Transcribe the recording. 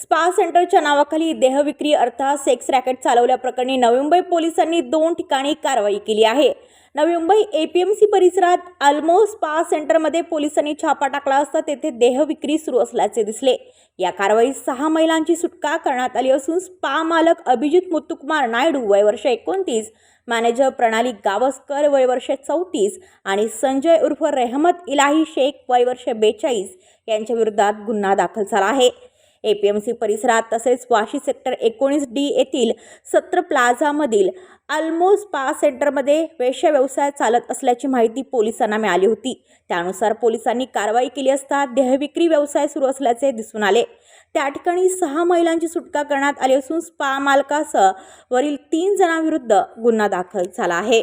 Spa सेंटरच्या नावाखाली देहविक्री अर्थात सेक्स रॅकेट चालवल्याप्रकरणी नवी मुंबई पोलिसांनी दोन ठिकाणी कारवाई केली आहे. नवी मुंबई एपीएमसी परिसरात अल्मो स्पा सेंटरमध्ये पोलिसांनी छापा टाकला असता तेथे देहविक्री सुरू असल्याचे दिसले. या कारवाईत सहा महिलांची सुटका करण्यात आली असून स्पा मालक अभिजित मुत्तुकुमार नायडू वय वर्ष एकोणतीस मॅनेजर प्रणाली गावस्कर वय वर्ष चौतीस आणि संजय उर्फ रेहमत इलाही शेख वय वर्ष बेचाळीस यांच्या विरोधात गुन्हा दाखल झाला आहे. एपीएमसी परिसरात तसेच वाशी सेक्टर एकोणीस डी येथील सत्र प्लाझामधील अल्मो स्पा सेंटरमध्ये वेश्या व्यवसाय चालत असल्याची माहिती पोलिसांना मिळाली होती. त्यानुसार पोलिसांनी कारवाई केली असता देहविक्री व्यवसाय सुरू असल्याचे दिसून आले. त्या ठिकाणी सहा महिलांची सुटका करण्यात आली असून स्पा मालकासह वरील तीन जणांविरुद्ध गुन्हा दाखल झाला आहे.